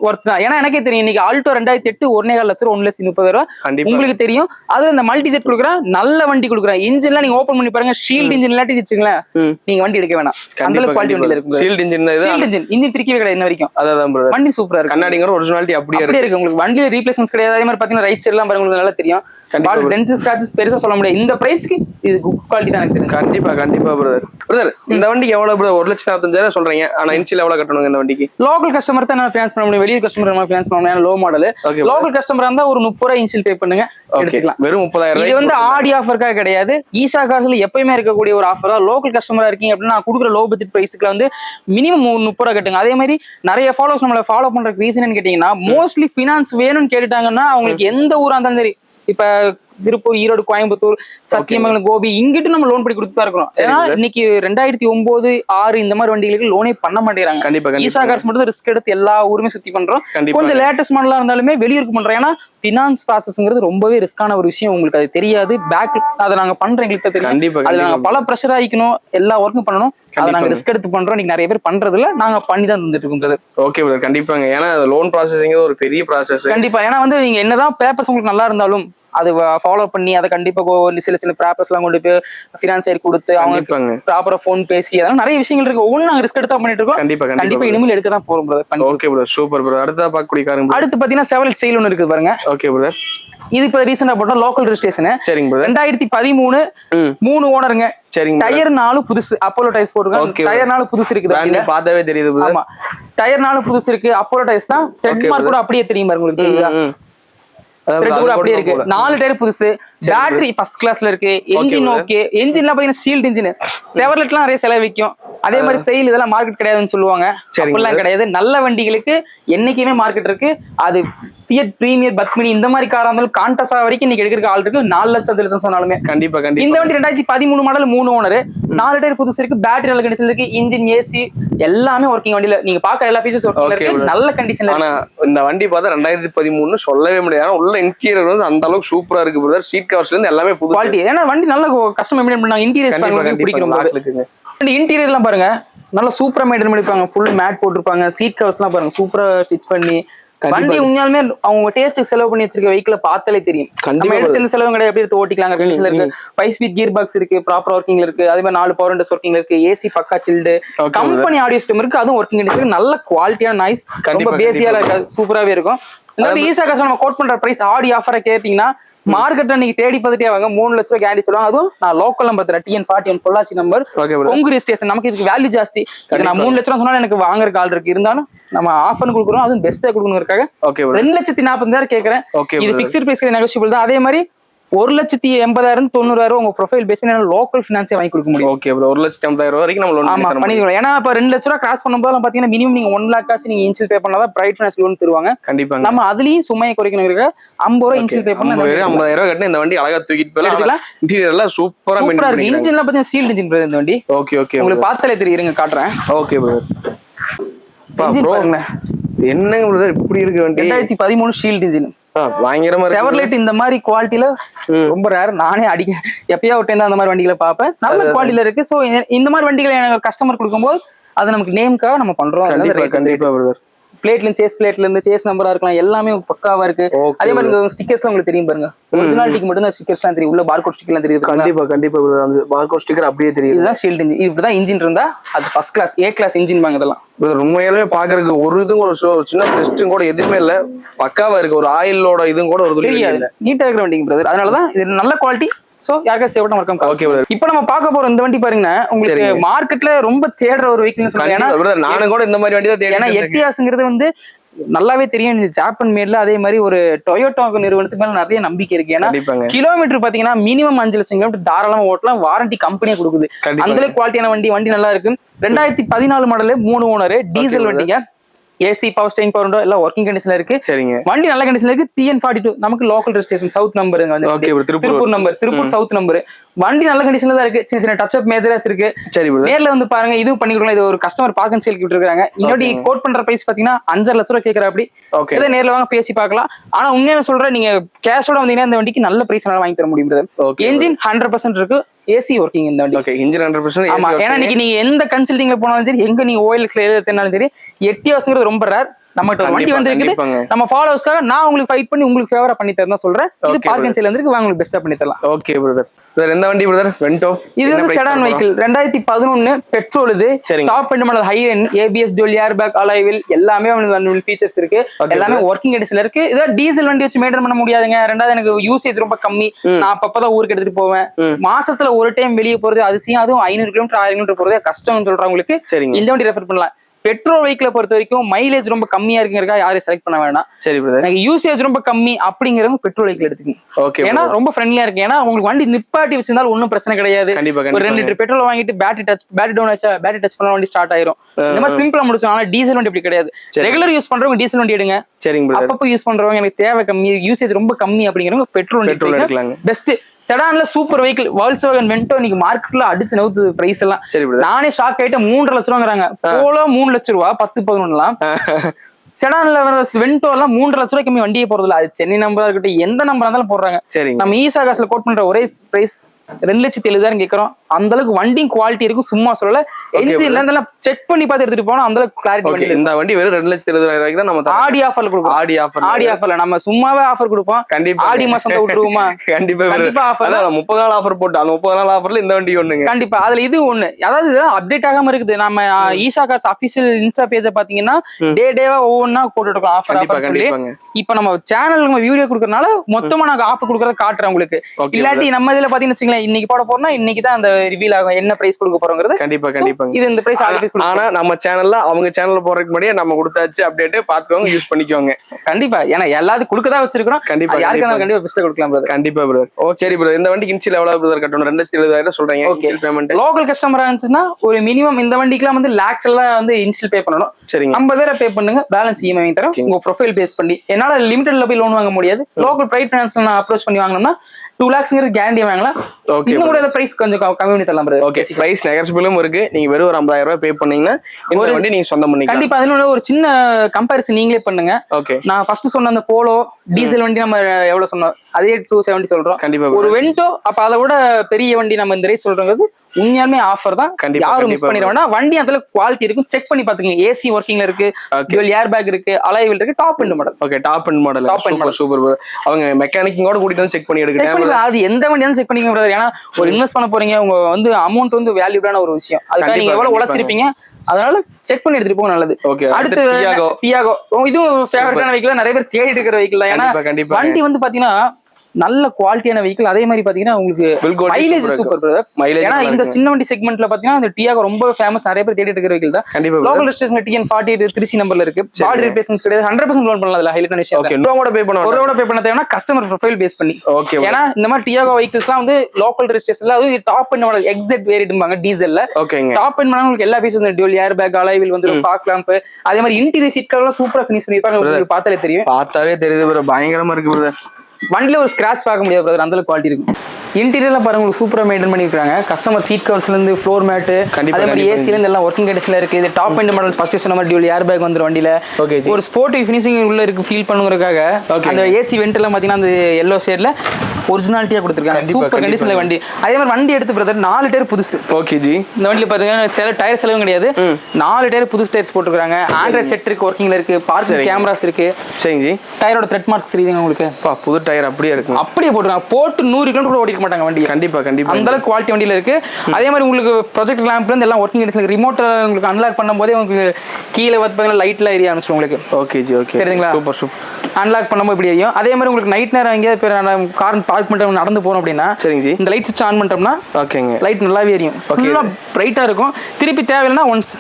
ஒர்த் தான். ஏன்னா எனக்கே தெரியும் இன்னைக்கு ஆல்டோ ரெண்டாயிரத்தி எட்டு ஒன்னே கால் லட்சம் ஒன்னு லட்சம் முப்பது ரூபா. உங்களுக்கு தெரியும் அது இந்த மல்டி ஜெட் கொடுக்குறேன் நல்ல வண்டி கொடுக்குறேன் இன்ஜின்லாம் நீங்க ஓபன் பண்ணி பாருங்க ஷீல்ட் இன்ஜின் இல்லாட்டி வச்சுங்களேன். நீங்க வண்டி எடுக்க வேணாம். அந்த குவாலிட்டி வண்டியில இருக்கும் shield engine shield engine engine பிரிக்கவே கிடையாது இன்ன வரைக்கும். அதான் வண்டி சூப்பரா இருக்கு. கண்ணாடிங்கிற ஒரிஜினாலிட்டி அப்படியே இருக்கு அப்படியே இருக்கு. உங்களுக்கு வண்டியில ரீப்ளேஸ்மெண்ட்ஸ் கிடையாது. அதே மாதிரி பாத்தீங்கன்னா ரைட் சைட்லாம் பாருங்க நல்லா தெரியும். Bro. டென்ஸ் ஸ்கிராச்சஸ் பெருசா சொல்ல முடியாது. இந்த பிரைஸ்க்கு இது குட் குவாலிட்டி தான் எனக்கு கண்டிப்பா கண்டிப்பா பிரதர் பிரதர் இந்த வண்டிக்கு எவ்வளவு பிரதர் ஒரு லட்சத்தி நாற்பத்தஞ்சாயிரம் சொல்றீங்க. ஆனா இன்ச்சில் எவ்வளவு கட்டணுங்க இந்த வண்டிக்கு? லோக்கல் கஸ்டமர் தான் ஃபினான்ஸ் பண்ண முடியும். வெளியூர் கஸ்டமர் நம்ம ஃபினான்ஸ் பண்ண முடியும். லோ மாடல் லோக்கல் கஸ்டமரா இருந்தா ஒரு முப்பது ரூபாய் இன்சியல் பே பண்ணுங்க. எடுத்துக்கலாம். வெறும் முப்பதாயிரம் இது வந்து ஆடி ஆஃபருக்காக கிடையாது. ஈஷா கார்ஸ்ல எப்பயுமே இருக்கக்கூடிய ஒரு ஆஃபர் தான் லோக்கல் கஸ்டமரா இருக்கீங்க அப்படின்னா நான் கொடுக்குற லோ பட்ஜெட் பிரைஸ்க்கு வந்து மினிமம் முப்பது ரூபா கட்டுங்க. அதே மாதிரி நிறைய ஃபாலோஸ் நம்மளை ஃபாலோ பண்றதுக்கு ரீசன் கேட்டீங்கன்னா மோஸ்ட்லி ஃபினான்ஸ் வேணும்னு கேட்டுட்டாங்கன்னா அவங்களுக்கு எந்த ஊரா இருந்தாலும் சரி இப்போ திருப்பூர் ஈரோடு கோயம்புத்தூர் சத்தியமங்கலம் கோபி இங்கிட்டு நம்ம லோன் பண்ணி கொடுத்து தான் இருக்கிறோம் ஏன்னா. இன்னைக்கு ரெண்டாயிரத்தி ஒன்பது ஆறு இந்த மாதிரி வண்டிகளுக்கு லோனே பண்ண மாட்டேங்கிறாங்க. கண்டிப்பா ஈசா கார்ஸ் மட்டும் ரிஸ்க் எடுத்து எல்லா ஊருமே சுத்தி பண்றோம். கொஞ்சம் லேட்டஸ்ட் மாடலா இருந்தாலுமே வெளியூருக்கு பண்றோம் ஏன்னா பினான்ஸ் ப்ராசஸ்ங்கிறது ரொம்பவே ரிஸ்கான ஒரு விஷயம். உங்களுக்கு அது தெரியாது. பேக் அதை நாங்க பண்றோம் எங்களுக்கு தெரியும் கண்டிப்பா அதுல நாங்க பல ப்ரெஷர் ஆயிக்கணும் எல்லா ஒர்க்கும் பண்ணணும். அதை நாங்க. ரிஸ்க் எடுத்து பண்றோம். இன்னைக்கு நிறைய பேர் பண்றது இல்ல நாங்க பண்ணி தான் தந்துட்டு இருக்கோம். ஓகே கண்டிப்பாங்க. ஏன்னா லோன் ப்ராசஸிங் ஒரு பெரிய ப்ராசஸ் கண்டிப்பா. ஏன்னா வந்து நீங்க என்னதான் பேப்பர்ஸ் உங்களுக்கு நல்லா இருந்தாலும் அது ஃபாலோ பண்ணி அதை கண்டிப்பா கொ- சில சில பேப்பர்ஸ் எல்லாம் கொண்டு போய் ஃபினான்ஸ் சைடு கொடுத்து கண்டிப்பாங்க. ப்ராப்பரா ஃபோன் பேசி அதெல்லாம் நிறைய விஷயங்கள் இருக்கு. ஒவ்வொன்றும் நாங்க ரிஸ்க் எடுத்து பண்ணிட்டு இருக்கோம். கண்டிப்பா கண்டிப்பா கண்டிப்பா இனிமேல் எடுக்க தான் போறோம் brother. Okay brother super brother அடுத்தா பார்க்கக்கூடிய காருங்க அடுத்து பாத்தீங்கன்னா செவல் ஸ்டைல் ஒன்று இருக்குது பாருங்க. ஓகே பிரதர் இது இப்போ ரீசெண்டா போட்டோம் லோக்கல் ரெஜிஸ்ட்ரேஷன் சரிங்க பிரதர் ரெண்டாயிரத்தி பதிமூணு மூணு ஓனருங்க. சரிங்க. டயர் நாலு புதுசு. அப்போலோ Okay, போட்டிருக்காங்க டயர் நாலு புதுசு இருக்குது வண்டியில. பார்த்தாவே தெரியுது பிரதர் ஆமா. டயர் நாலு புதுசு இருக்கு. அப்போலோ டயர்ஸ் தான். Okay, மார்க் கூட அப்படியே தெரியும் உங்களுக்கு அப்படியே இருக்கு. நாலு டயர் புதுசு. பேட்டரி ஃபர்ஸ்ட் கிளாஸ்ல இருக்கு. என்ஜின். ஓகே என்ஜின்லாம் பாத்தீங்கன்னா ஷீல்ட் இன்ஜின் செவர்லெட்லாம் நிறைய செலவு வைக்கும். அதே மாதிரி செயில் இதெல்லாம் மார்க்கெட் கிடையாதுன்னு சொல்லுவாங்க. அப்படிலாம் கிடையாது. நல்ல வண்டிகளுக்கு என்னைக்குமே மார்க்கெட் இருக்கு. அது ஃபியட் பிரீமியர் பத்மினி இந்த மாதிரி காரா இருந்தாலும் கான்டஸா வரைக்கும் இன்னைக்கு எடுக்கிற ஆள் இருக்கு. நாலு லட்சம் லட்சம் சொன்னாலுமே. கண்டிப்பா இந்த கண்டிப்பா வண்டி ரெண்டாயிரத்தி பதிமூணு மாடல் மூணு ஓனர் நாலு டயர் புதுசு இருக்கு. பேட்டரி நல்ல கண்டிஷன் இருக்கு. இன்ஜின் ஏசி எல்லாமே ஒர்க்கிங் வண்டியில. நீங்க பாக்குற எல்லா ஃபீச்சர்ஸ். நல்ல கண்டிஷன்ல ஆனா இந்த வண்டி பார்த்தா ரெண்டாயிரத்தி பதிமூணு சொல்லவே முடியாது. ஆனா உள்ள இன்டீரியர் வந்து அந்த அளவுக்கு சூப்பரா இருக்கு பிரதர் சீட் கவர்ஸ்ல இருந்து எல்லாமே புது குவாலிட்டி ஏன்னா வண்டி நல்ல கஸ்டம் மெயின்டைன் பண்ணாங்க. கண்டிப்பா பிடிக்கிறோம் இன்டீரியர் எல்லாம் பாருங்க. நல்லா சூப்பரா மெயின்டைன் பண்ணிருப்பாங்க. ஃபுல் மேட் போட்டிருப்பாங்க. சீட் கவர்ஸ் எல்லாம் பாருங்க. சூப்பரா ஸ்டிச் பண்ணி. வண்டி உண்மையாலுமே அவங்க டேஸ்ட் செலவு பண்ணி வச்சிருக்க வெஹிக்கிள பார்த்தாலே தெரியும். நம்ம எடுத்து செலவும் கிடையாது. எப்படி ஓட்டிக்கலாங்க. இருக்கு. ஃபைவ் ஸ்பீட் கியர் பாக்ஸ் இருக்கு. ப்ராப்பர் ஒர்க்கிங்ல இருக்கு. அதே மாதிரி நாலு பவர் விண்டோஸ் ஒர்க்கிங்ல இருக்கு. ஏசி பக்கா சில்டு கம்பெனி ஆடியோ சிஸ்டம் இருக்கு. அதுவும் ஒர்க்கிங் கண்டிஷன் நல்ல குவாலிட்டியான நாய்ஸ் ரொம்ப பேசியா. இருக்காது. சூப்பராவே இருக்கும். இந்த காசு நம்ம கோட் பண்ற பிரைஸ் ஆடி ஆஃபரை கேட்டீங்கன்னா மார்க்கெட்ல நீங்க தேடி பார்த்துட்டே வாங்க. மூணு லட்ச ரூபாய் கேரண்டி சொல்லுவாங்க. அதுவும் நான் லோக்கல் நம்பர் தரேன். TN forty one Pollachi number okay brother Kongu station நமக்கு இதுக்கு வேல்யூ ஜாஸ்தி. நான் மூணு லட்ச ரூபா சொன்னா எனக்கு வாங்குறதுக்கு ஆள் இருக்கு. இருந்தாலும் நம்ம ஆஃபர் கொடுக்குறோம். அதுவும் பெஸ்ட்டா பிரதர் ரெண்டு லட்சத்தி நாற்பதாயிரம் கேட்கறேன் இது பிக்சட் பிரைஸ் நெகோசியபிள் தான். அதே மாதிரி ஒரு லட்சத்தி எண்பதாயிரம் தொண்ணூறாயிரம் உங்க ப்ரொஃபைல் பேஸ் பண்ணி லோக்கல் ஃபினான்ஸே வாங்கி கொடுக்க முடியும். ஓகே ஒரு லட்சத்தி ஐம்பதாயிரம் ரூபாய் வரைக்கும் நம்ம லோன் ஆமா பண்ணிக்கலாம் ஏன்னா இப்ப ரெண்டு லட்ச ரூபா கிராஸ் பண்ணும்போது பாத்தீங்கன்னா மினிமம் நீங்க ஒன் லேக் ஆச்சு நீங்க இன்சில் பே பண்ணாதான் பிரைட் ஃபினான்ஸ் லோன் தருவாங்க. கண்டிப்பாங்க. நம்ம அதுலயும் சுமையை குறைக்கணும் ஐம்பது ரூபா இன்சில் பே பண்ணா ஐம்பதாயிரம் ரூபாய் கட்டின இந்த வண்டி அழகா தூக்கிட்டு எடுத்துக்கலாம். இன்டீரியர் எல்லாம் சூப்பரா சூப்பரா இருக்கு. இன்ஜின்லாம் பாத்தீங்கன்னா ஸ்டீல் இன்ஜின் இந்த வண்டி. ஓகே ஓகே உங்களுக்கு பார்த்தாலே தெரியும். இருங்க காட்டுறேன். ஓகே பிரதர் இன்ஜின் ப்ரோ பாருங்களேன். என்னங்க பிரதர் இப்படி இருக்கு வண்டி? ரெண்டாயிரத்தி பதிமூணு ஷீல்ட் இன்ஜின் பயங்கரமா செவர்லைட் இந்த மாதிரி குவாலிட்டியில. ரொம்ப ரேர் நானே அடிக்க எப்பயா தான் அந்த மாதிரி வண்டிகளை பார்ப்பேன். நல்ல குவாலிட்டியில இருக்கு. சோ இந்த மாதிரி வண்டிகளை எனக்கு கஸ்டமர் கொடுக்கும்போது அது நமக்கு நேம்க்காக நம்ம பண்றோம். கண்டிப்பா கண்டிப்பா பிரதர் பிளேட்ல சேஸ் பிளேட்ல இருந்து சேஸ் நம்பரா இருக்கலாம் எல்லாமே பக்காவா இருக்கு. அதே மாதிரி ஸ்டிக்கர்ஸ்லாம் உங்களுக்கு தெரியும் பாருங்க. ஒரிஜினாலிட்டிக்கு மட்டும் தான் ஸ்டிக்கர்ஸ்லாம் தெரியும். உள்ள பார்கோட் ஸ்டிக்கர்லாம் தெரியுது பாருங்க. கண்டிப்பா கண்டிப்பா பிரதர் அந்த பார்கோட் ஸ்டிக்கர் அப்படியே தெரியுது. இதுதான் ஷீல்ட் இன்ஜின் இப்படிதான் இன்ஜின் இருந்தா அது first class A class engine வாங்க இதெல்லாம். உண்மையாலுமே பாக்குறதுக்கு ஒரு இதுவும் ஒரு சின்ன டெஸ்ட்டும் கூட எதுவுமே இல்ல. பக்காவா இருக்கு. ஒரு ஆயிலோட இதுவும் கூட ஒரு நீட்டா இருக்கிற வண்டிங்க பிரதர் அதனாலதான் இது நல்ல குவாலிட்டி சோ யாருக்கா சேவட்டம் வர்க்கம் ஓகே பிரதர் இப்போ நம்ம பார்க்க போற இந்த வண்டி பாருங்கன்னா உங்களுக்கு. மார்க்கெட்ல ரொம்ப தேடுற ஒரு வெஹிக்கிள் சொல்லுவாங்க ஏன்னா நானும் கூட இந்த மாதிரி வண்டி தான் ஏன்னா தேடி எட்டியாஸ்ங்கிறது வந்து நல்லாவே தெரியும். ஜாப்பன் மேட்ல அதே மாதிரி ஒரு டொயோட்டோ நிறுவனத்துக்கு மேல நிறைய நம்பிக்கை இருக்கு. ஏன்னா கிலோமீட்டர் பாத்தீங்கன்னா மினிமம் அஞ்சு லட்சம் கிலோமீட்டர் தாராளமா ஓட்டலாம். வாரண்டி கம்பெனியே கொடுக்குது. அந்த குவாலிட்டியான வண்டி வண்டி நல்லா இருக்கு. ரெண்டாயிரத்தி பதினாலு மாடலு மூணு ஓனர் டீசல். வண்டிங்க. ஏசி பவர் ஸ்டேரிங் பவர் எல்லாம் ஒர்க்கிங் கண்டிஷன்ல இருக்கு. சரிங்க. வண்டி நல்ல கண்டிஷன்ல இருக்கு. டிஎன் ஃபார்ட்டி டூ நமக்கு local registration south brother Tiruppur number Tiruppur south number வண்டி நல்ல கண்டிஷன்ல தான் இருக்கு. சின்ன சின்ன டச் அப் மேஜராஸ் இருக்கு. சரி நேர்ல வந்து பாருங்க இது பண்ணி கொடுக்கலாம் இது ஒரு கஸ்டமர் பார்க்கன் சேல் கிட்ட இருக்காங்க. Okay. கோட் பண்ற பிரைஸ் பாத்தீங்கன்னா அஞ்சரை லட்ச ரூபா கேக்குற அப்படி ஓகே இதை நேர்ல வாங்க பேசி பார்க்கலாம். ஆனா உண்மையா சொல்றேன் நீங்க கேஷோட வந்தீங்கன்னா இந்த வண்டிக்கு நல்ல பிரைஸ் வாங்கி தர முடியும் என்ஜின் ஹண்ட்ரட் பர்சன்ட் இருக்கு. ஏசி ஒர்க்கிங் இந்த வண்டி. ஓகே இன்ஜின் ஹண்ட்ரட் ஆமா ஏன்னா இன்னைக்கு நீங்க எந்த கன்சல்டிங்ல போனாலும் சரி எங்க நீங்க ஓயில் தேடினாலும் சரி எட்டி ஹவர்ஸ்ங்கிறது ரொம்ப ரேர் நம்மகிட்ட ஒரு வண்டி வந்து இருக்குது கண்டிப்பாங்க. நம்ம ஃபாலோவர்ஸ்க்காக நான் உங்களுக்கு ஃபைட் பண்ணி உங்களுக்கு ஃபேவரா பண்ணி தரேன் சொல்றேன். இது பார்க்கன் சேல் வந்து வாங்க உங்களுக்கு பெஸ்டா பண்ணி தரலாம். ஓகே பிரதர் பிரதர் எந்த வண்டி பிரதர் வென்டோ இது வந்து செடான் வெஹிக்கிள் ரெண்டாயிரத்தி பதினொன்னு பெட்ரோல் இது. Top end model high end ABS dual air bag அலைவில் எல்லாமே அவனுக்கு ஃபீச்சர்ஸ் இருக்கு. எல்லாமே ஒர்க்கிங் கண்டிஷன்ல இருக்கு. இதான் டீசல் வண்டி வச்சு மெயின்டைன் பண்ண முடியாதுங்க. ரெண்டாவது எனக்கு யூசேஜ் ரொம்ப கம்மி. நான் அப்பப்பதான் ஊருக்கு எடுத்துட்டு போவேன். மாசத்துல ஒரு டைம் வெளியே போறது அதிசயம். அதுவும் ஐநூறு கிலோமீட்டர் ஆயிரம் கிலோமீட்டர் போறதே கஷ்டம்னு சொல்றவங்களுக்கு சரிங்க. இந்த வண்டி ரெஃபர் பண்ணலாம். பெட்ரோல் வெஹிக்கிளை பொறுத்த வரைக்கும் மைலேஜ் ரொம்ப கம்மியா இருக்குங்கிறக்கா யாரும் செலக்ட் பண்ண வேண்டாம் சரி எனக்கு யூசேஜ் ரொம்ப கம்மி அப்படிங்கிறவங்க பெட்ரோல் வெஹிக்கிள் எடுத்துக்கங்க ஓகே ஏன்னா ரொம்ப ஃப்ரெண்ட்லியா இருக்கு. ஏன்னா உங்களுக்கு வண்டி நிப்பாட்டி வச்சிருந்தாலும் ஒன்றும் பிரச்சனை கிடையாது. ஒரு ரெண்டு லிட்டர் பெட்ரோல் வாங்கிட்டு பேட்டரி டச் பேட்டரி டவுன் ஆச்சா பேட்டரி டச் பண்ணா வண்டி ஸ்டார்ட் ஆயிரும். இந்த மாதிரி சிம்பிளா முடிச்சோம். ஆனா டீசல் வண்டி இப்படி கிடையாது. ரெகுலர் யூஸ் பண்றவங்க டீசல் வண்டி எடுங்க. சரிங்க அப்பப்போ யூஸ் பண்றவங்க எனக்கு தேவை கம்மி. யூசேஜ் ரொம்ப கம்மி அப்படிங்கிறவங்க பெட்ரோல் பெட்ரோல் எடுக்கலாங்க. பெஸ்ட் செடான்ல super vehicle Volkswagen Vento இன்னைக்கு மார்க்கெட்ல அடிச்சு நவுத்து பிரைஸ் எல்லாம். சரி நானே ஷாக் ஆயிட்டு மூன்றரை லட்ச ரூபாங்கிறாங்க போலோ மூணு லட்ச ரூபா பத்து பதினொன்னுலாம். செடான்ல வர வென்டோ எல்லாம் மூன்றரை லட்ச ரூபாய் கம்மி வண்டியே போறது இல்ல அது சென்னை நம்பரா இருக்கட்டும் எந்த நம்பரா இருந்தாலும் போடுறாங்க. சரிங்க. நம்ம ஈசா காசுல கோட் பண்ற ஒரே பிரைஸ் ரெண்டு லட்சத்தி எழுபதாயிரம் கேட்கறோம். அந்த அளவுக்கு வண்டி குவாலிட்டி இருக்கும் சும்மா சொல்லல. என்ஜின்ல இருந்தெல்லாம் செக் பண்ணி பார்த்து எடுத்துட்டு போனா அந்த அளவுக்கு கிளாரிட்டி இந்த வண்டி வெறும் ரெண்டு லட்சத்தி எழுபதாயிரம் ரூபாய்க்கு தான் நம்ம. ஆடி ஆஃபர்ல கொடுப்போம். ஆடி ஆஃபர் ஆடி ஆஃபர்ல நம்ம சும்மாவே ஆஃபர் கொடுப்போம். கண்டிப்பா. ஆடி மாசம் விட்டுருவோமா? கண்டிப்பா ஆஃபர் முப்பது நாள் ஆஃபர் போட்டு அந்த முப்பது நாள் ஆஃபர்ல இந்த வண்டி ஒண்ணுங்க. கண்டிப்பா. அதுல இது ஒண்ணு. அதாவது இதெல்லாம் அப்டேட் ஆகாம இருக்குது. நம்ம ஈஷா கார்ஸ் அபிஷியல் இன்ஸ்டா பேஜ பாத்தீங்கன்னா. டே டேவா ஒவ்வொன்னா போட்டுட்டு இருக்கோம் ஆஃபர் கண்டிப்பா ஆஃபர் சொல்லி இப்ப நம்ம சேனல் நம்ம வீடியோ கொடுக்கறனால மொத்தமா நாங்க ஆஃபர் கொடுக்கறத காட்டுறோம் உங்களுக்கு. இல்லாட்டி நம்ம இதுல பாத்தீங்கன்னு வச்சுங்களேன் இன்னைக்கு போட போறோம்னா இன்னைக்கு தான் அந்த ரிவீல் ஆகும் என்ன பிரைஸ் கொடுக்க போறோங்கிறது. கண்டிப்பா So, கண்டிப்பாங்க. இது இந்த பிரைஸ் ஆல்ரெடி ஆனா நம்ம சேனல்ல அவங்க சேனல்ல போறதுக்கு முன்னாடியே நம்ம கொடுத்தாச்சு அப்டேட் பாத்துக்கோங்க யூஸ் பண்ணிக்கோங்க. கண்டிப்பா. ஏன்னா எல்லாத்துக்கும் கொடுக்கதா வச்சிருக்கிறோம். கண்டிப்பா அது யாருக்கு கண்டிப்பா. கண்டிப்பா பெஸ்ட் கொடுக்கலாம் brother. கண்டிப்பா பிரதர் ஓ சரி பிரதர் இந்த வண்டிக்கு இன்சில் எவ்வளவு பிரதர் கட்டணும். ரெண்டு லட்சத்தி எழுபதாயிரம் சொல்றீங்க. இன்சில் பேமெண்ட் லோக்கல் கஸ்டமரா இருந்துச்சுன்னா ஒரு மினிமம் இந்த வண்டிக்குலாம் வந்து லேக்ஸ் எல்லாம் வந்து இன்ஷியல் பே பண்ணணும். சரிங்க. ஐம்பதாயிரம் பே பண்ணுங்க பேலன்ஸ் இஎம்ஐ வாங்கி தரேன். உங்க ப்ரொஃபைல் பேஸ் பண்ணி. என்னால லிமிடெட்ல போய் லோன் வாங்க முடியாது. லோக்கல் பிரைட் ஃபைனான்ஸ்ல நான் அப்ரோச் பண்ணி வாங்கினோம்னா டூ லேக்ஸ்ங்கிறது கேரண்டி வாங்கலாம். ஓகே இன்னும் கூட பிரைஸ் கொஞ்சம் கம்மி பண்ணி தரலாம். ஓகே பிரைஸ் நெகர்சிபிளும் இருக்கு. நீங்க வெறும் ஒரு ஐம்பதாயிரம் ரூபாய் பே பண்ணீங்கன்னா ஒரு- வண்டி நீங்க சொந்தம் பண்ணிக்கலாம். கண்டிப்பா அதனால ஒரு சின்ன கம்பேரிசன் நீங்களே பண்ணுங்க. ஓகே நான் ஃபர்ஸ்ட் சொன்ன அந்த போலோ டீசல் வண்டி நம்ம எவ்வளவு சொன்னோம்? அதே டூ செவன்டி சொல்றோம். கண்டிப்பா ஒரு. வென்டோ அப்ப அதை விட பெரிய வண்டி நம்ம இந்த ரேட் சொல்றது உண்மையாலுமே ஆஃபர் தான். கண்டிப்பா, யாரும் மிஸ் பண்ணிட வண்டி அதுல குவாலிட்டி இருக்கும். செக் பண்ணி பாத்துக்கங்க ஏசி ஒர்க்கிங்ல இருக்கு. ஏர் பேக் இருக்கு. அலைவில் இருக்கு. Top end model okay top end model Top end super super அவங்க மெக்கானிக்கும் கூட கூட்டிட்டு வந்து செக் பண்ணி எடுக்கிறேன் பண்ணிக்கலாம் அது எந்த வண்டியாலும் செக் பண்ணிக்க brother. ஏன்னா ஒரு இன்வெஸ்ட் பண்ண போறீங்க உங்க வந்து அமௌண்ட் வந்து வேல்யூபிளான ஒரு விஷயம். அதுக்காக நீங்க எவ்வளவு. உழைச்சிருப்பீங்க அதனால செக் பண்ணி எடுத்துட்டு போக நல்லது. ஓகே அடுத்து டியாகோ டியாகோ இதுவும் ஃபேவரட்டான வெஹிக்கிள் நிறைய பேர் தேடிட்டு இருக்கிற வெஹிக்கிள் ஏன்னா வண்டி வந்து பாத்தீங்கன்னா நல்ல குவாலிட்டியான வெஹிக்கிள் அதே மாதிரி பாத்தீங்கன்னா உங்களுக்கு மைலேஜ் சூப்பர் பிரதர் ஏன்னா இந்த சின்ன வண்டி செக்மெண்ட்ல பாத்தீங்கன்னா இந்த டியாகோ ரொம்ப ஃபேமஸ் நிறைய பேர் தேடிட்டு இருக்கிற வெஹிக்கிள் தான். Local TN forty eight Trichy நம்பர்ல இருக்கு. பாடி ரிப்ளேஸ்மெண்ட்ஸ் கிடையாது. ஹண்ட்ரட் பர்சன்ட் லோன் பண்ணலாம் அதுல ஹைலைட் விஷயம் ஓகே ரூபா கூட பே ஒரு பண்ணுவாங்க ரூபா பே பண்ண தேவைன்னா கஸ்டமர் ப்ரொஃபைல் பேஸ் பண்ணி. ஓகே ஏன்னா இந்த மாதிரி டியாகோ வெஹிக்கிள்ஸ்லாம் வந்து லோக்கல் ரெஜிஸ்ட்ரேஷன்ல அது டாப் அண்ட் மாடல் எக்ஸெட் வேரியட்பாங்க டீசல்ல ஓகேங்க டாப் அண்ட் மாடல் உங்களுக்கு எல்லா பீஸ் வந்து டியூல் ஏர் பேக் அலைவில் வந்து ஃபாக் லேம்ப் அதே மாதிரி இன்டீரியர் சீட் கவர்லாம் சூப்பரா ஃபினிஷ் பண்ணிருப்பாங்க உங்களுக்கு பார்த்தாலே தெரியும். பார்த்தாவே தெரியுது பயங்கரமா இருக்கு வண்டியில ஒரு ஸ்கிராச் பார்க்க முடியாது brother. அந்த குவாலிட்டி இருக்கும் இன்டீரியர்ல பாருங்க உங்களுக்கு சூப்பரா மெயின்டைன் பண்ணிருக்காங்க கஸ்டமர் சீட் கவர்ஸ்ல இருந்து ஃப்ளோர் மேட் அதே மாதிரி. ஏசில இருந்து எல்லாம் ஒர்க்கிங் கண்டிஷன்ல இருக்கு இது டாப் அண்ட் மாடல் ஃபர்ஸ்ட் சொன்ன மாதிரி டியூல் ஏர் பேக் வந்துரும் வண்டியில ஓகே ஒரு ஸ்போர்ட்டிவ் ஃபினிஷிங் உள்ள இருக்கு ஃபீல் பண்ணுங்கிறதுக்காக. அந்த ஏசி எல்லாம் பாத்தீங்கன்னா அந்த எல்லோ ஷேட்ல ஒரிஜினாலிட்டியா கொடுத்துருக்காங்க. சூப்பர் கண்டிஷன்ல. வண்டி. அதே மாதிரி வண்டி எடுத்து பிரதர் நாலு டயர் புதுசு. ஓகே ஜி இந்த வண்டியில பாத்தீங்கன்னா சில டயர் செலவும் கிடையாது. நாலு டயர் புதுசு டயர்ஸ் போட்டுருக்காங்க ஆண்ட்ராய்ட் செட் இருக்கு ஒர்க்கிங்ல இருக்கு பார்க்கிங். கேமராஸ் இருக்கு. சரிங்க ஜி டயரோட த்ரெட் மார்க்ஸ் தெரியுதுங்க உங்களுக்கு? பா புது டயர் அப்படியே இருக்குங்க. அப்படியே போட்டுருக்காங்க. போட்டு நூறு கிலோமீட்டர் கூட ஓடிக்க மாட்டாங்க வண்டி கண்டிப்பா கண்டிப்பா. அந்த அளவுக்கு குவாலிட்டி வண்டியில இருக்கு. அதே மாதிரி உங்களுக்கு ப்ரொஜெக்ட் லேம்ப்ல இருந்து எல்லாம் ஒர்க்கிங் கண்டிஷன் ரிமோட் உங்களுக்கு அன்லாக் பண்ணும்போதே உங்களுக்கு கீழே பார்த்தீங்கன்னா லைட்ல எரிய ஆரம்பிச்சிடும் உங்களுக்கு. ஓகே ஜி ஓகே தெரியுதுங்களா? சூப்பர் சூப்பர் அன்லாக் பண்ணும்போது இப்படி எரியும். அதே மாதிரி உங்களுக்கு நைட் நேரம் எங்கேயாவது கார் பார்க் பண்ணிட்டு நடந்து போறோம் அப்படின்னா சரிங்க ஜி. இந்த லைட் சுவிட்ச் ஆன் பண்ணிட்டோம்னா ஓகேங்க. லைட் நல்லாவே எரியும். ஃபுல்லாக பிரைட்டாக இருக்கும். திருப்பி தேவையில்லைன்னா ஒன்ஸ்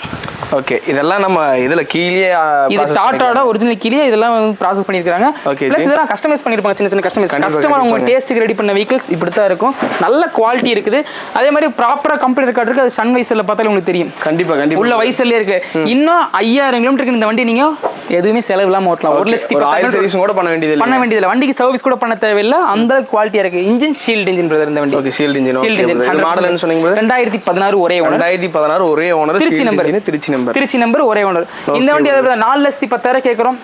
ஓகே இதெல்லாம் நம்ம இதுல கீழே இது டாட்டாவோட ஒரிஜினல் கீழே இதெல்லாம் வந்து ப்ராசஸ் பண்ணியிருக்காங்க Okay, ப்ளஸ். இதெல்லாம் கஸ்டமைஸ் பண்ணியிருப்பாங்க சின்ன சின்ன கஸ்டமைஸ் கஸ்டமர் கண்டிப்பாங்க. டேஸ்ட்டுக்கு ரெடி பண்ண வெஹிக்கிள்ஸ் இப்படி தான் இருக்கும். நல்ல குவாலிட்டி இருக்குது. அதே மாதிரி ப்ராப்பராக கம்பெனி ரெக்கார்ட் இருக்கு. அது சன் வைசரில் பார்த்தாலே உங்களுக்கு தெரியும். கண்டிப்பா கண்டிப்பா. உள்ள வயசுலயே இருக்கு. இன்னும் ஐயாயிரம் கிலோமீட்டருக்கு இந்த வண்டி நீங்க எதுவுமே செலவு இல்லாம ஓட்டலாம். ஒரு லட்சத்தி பத்தாயிரம் சர்வீஸ் கூட பண்ண வேண்டியது பண்ண வேண்டியதில்லை வண்டிக்கு சர்வீஸ் கூட பண்ண தேவையில்லை. அந்த குவாலிட்டியா இருக்கு. இன்ஜின் ஷீல்ட் இன்ஜின் பிரதர் இந்த வண்டி. Okay shield engine shield engine model என்ன சொன்னீங்க? ரெண்டாயிரத்தி பதினாறு ஒரே ஓனர் ரெண்டாயிரத்தி பதினாறு ஒரே owner Tiruchi. Number Tiruchi number Tiruchi number ஒரே ஓனர் இந்த வண்டி அதை நாலு லட்சத்தி பத்தாயிரம் கேட்குறோம்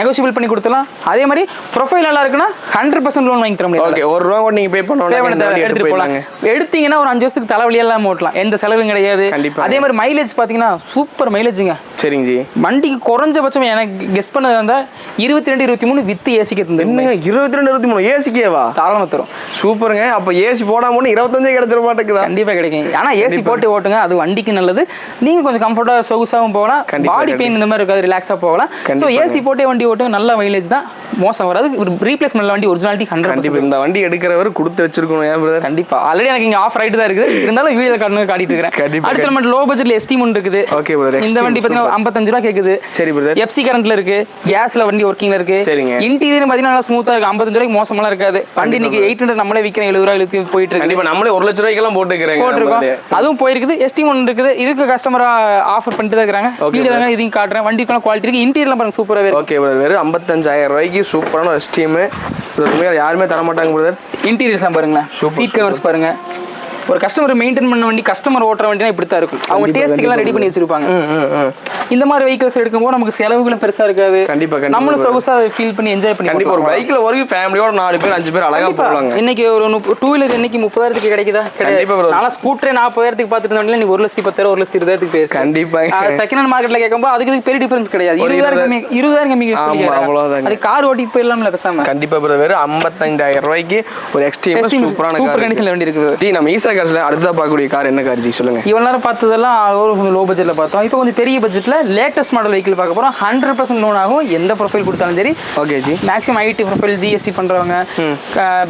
நெகோசியபிள் பண்ணி கொடுத்தலாம் அதே மாதிரி ப்ரொஃபைல் நல்லா இருக்குன்னா ஹண்ட்ரட் பர்சன்ட் லோன் வாங்கி தர முடியும் ஓகே ஒரு ரூபா கூட நீங்க பே பண்ண எடுத்துட்டு போலாம். எடுத்தீங்கன்னா ஒரு அஞ்சு வருஷத்துக்கு தலைவலி எல்லாம் ஓட்டலாம். எந்த செலவும் கிடையாது. அதே மாதிரி மைலேஜ் பாத்தீங்கன்னா சூப்பர் மைலேஜுங்க சரிங்க ஜி. வண்டிக்கு குறைஞ்சபட்சம் எனக்கு கெஸ் பண்ணது இருந்தா இருபத்தி ரெண்டு இருபத்தி மூணு வித்து ஏசிக்கு என்னங்க இருபத்தி ரெண்டு இருபத்தி மூணு ஏசிக்கேவா தாராளமா தரும். சூப்பருங்க. அப்ப ஏசி போடாம ஒண்ணு இருபத்தஞ்சே கிடைச்சிட மாட்டேங்குதா? கண்டிப்பா கிடைக்கும் ஆனா ஏசி போட்டு ஓட்டுங்க. அது வண்டிக்கு நல்லது. நீங்க கொஞ்சம் கம்ஃபர்டா சொகுசாவும் போகலாம். பாடி பெயின் இந்த மாதிரி இருக்காது ரிலாக்ஸா போகலாம். ஸோ. ஏசி போட்டே வண்டி ஓட்டுங்க நல்ல மைலேஜ் தான். மோசம் வராது. ரீப்ளேஸ்மெண்ட் வண்டி ஒரிஜினாலிட்டி ஹண்ட்ரட் கண்டிப்பா இந்த வண்டி எடுக்கிறவர் கொடுத்து வச்சிருக்கணும் ஏன் பிரதர் கண்டிப்பா. ஆல்ரெடி எனக்கு இங்க ஆஃப் ரைட் தான் இருக்குது. இருந்தாலும் வீடியோ காட்டுங்க காட்டிட்டு இருக்கிறேன். அடுத்த நம்ம லோ பட்ஜெட்ல எஸ்டி ஒன்று இருக்குது. ஓகே பிரதர் இந்த வண்டி பாத்தீங்கன்னா ஐம்பத்தஞ்சு ரூபா கேக்குது. சரி பிரதர் எஃப்சி கரண்ட்ல இருக்கு. கேஸ்ல வண்டி ஒர்க்கிங்ல இருக்கு. சரிங்க. இன்டீரியர் பாத்தீங்கன்னா நல்லா ஸ்மூத்தா இருக்கு. ஐம்பத்தஞ்சு ரூபாய்க்கு மோசமெல்லாம் இருக்காது. வண்டி இன்னைக்கு எயிட் ஹண்ட்ரட் நம்மளே விற்கிறோம் எழுபது ரூபாய் இழுத்து போயிட்டு இருக்கு கண்டிப்பா நம்மளே ஒரு லட்ச ரூபாய்க்கெல்லாம் போட்டுக்கிறேங்க போட்டிருக்கோம். அதுவும் போயிருக்குது. எஸ்டி ஒன் இருக்குது. இதுக்கு கஸ்டமர் ஆஃபர் பண்ணிட்டு Okay, வீடியோ வேணா இதையும் காட்டுறேன். வண்டிக்கான குவாலிட்டி இருக்கு. இன்டீரியர்லாம் பாருங்க சூப்பராகவே இருக்கு. ஓகே வெறும் ஐம்பத்தஞ்சாயிரம் ரூபாய்க்கு சூப்பரான ஒரு ஸ்டீமு யாருமே தர மாட்டாங்க பிரதர் இன்டீரியர்ஸ்லாம் பாருங்களேன். சீட் கவர்ஸ் பாருங்க. ஒரு கஸ்டமர் மெயின்டைன் பண்ண வண்டி கஸ்டமர் ஓட்டுற வண்டினா இப்படி தான் இருக்கும். அவங்க டேஸ்ட்டுக்கெல்லாம் ரெடி பண்ணி வச்சிருப்பாங்க. இந்த மாதிரி வெஹிக்கல்ஸ் எடுக்கும்போது நமக்கு செலவுகளும் பெருசா இருக்காது. கண்டிப்பா, கண்டிப்பா. நம்மளும் சொகுசா ஃபீல் பண்ணி என்ஜாய் பண்ணி கண்டிப்பா ஒரு பைக்ல வரைக்கும் ஃபேமிலியோட நாலு பேர் அஞ்சு பேர் அழகா போகலாங்க இன்னைக்கு ஒரு டூ வீலர் இன்னைக்கு முப்பதாயிரத்துக்கு கிடைக்குதா? bro. நான் ஸ்கூட்டரே நாற்பதாயிரத்துக்கு பார்த்துட்டு இருந்தேன் நீ ஒரு லட்சத்தி பத்தாயிரம் ஒரு லட்சத்தி இருபதாயிரத்துக்கு போயிருச்சு. கண்டிப்பா. செகண்ட் ஹேண்ட் மார்க்கெட்ல கேட்கும்போது அதுக்கு இதுக்கு பெரிய டிஃபரன்ஸ் கிடையாது. இருபதாயிரம் கம்மி இருபதாயிரம் கம்மி. அது கார் ஓட்டிட்டு போயிடலாம்ல பேசாம. கண்டிப்பா பிரதர் வெறும் ஐம்பத்தஞ்சாயிரம் ரூபாய்க்கு ஒரு எக்ஸ்ட்ரீம் சூப்பரான சூப்பர் கண்டிஷன்ல வண்டி இருக்குது நம்ம ஈசா கார்ஸ்ல அடுத்ததா பார்க்கக்கூடிய கார் என்ன கார் ஜி? சொல்லுங்க. இவ்வளவு நேரம் பார்த்ததெல்லாம் ஒரு கொஞ்சம் லோ பட்ஜெட்ல பார்த்தோம். இப்போ கொஞ்சம் பெரிய பட்ஜெட்ல லேட்டஸ்ட் மாடல் வெஹிக்கிள் பார்க்க போறோம். ஹண்ட்ரட் பர்சன்ட் லோன் ஆகும். எந்த ப்ரொஃபைல் கொடுத்தாலும் சரி. Okay ji maximum IT profile GST பண்றவங்க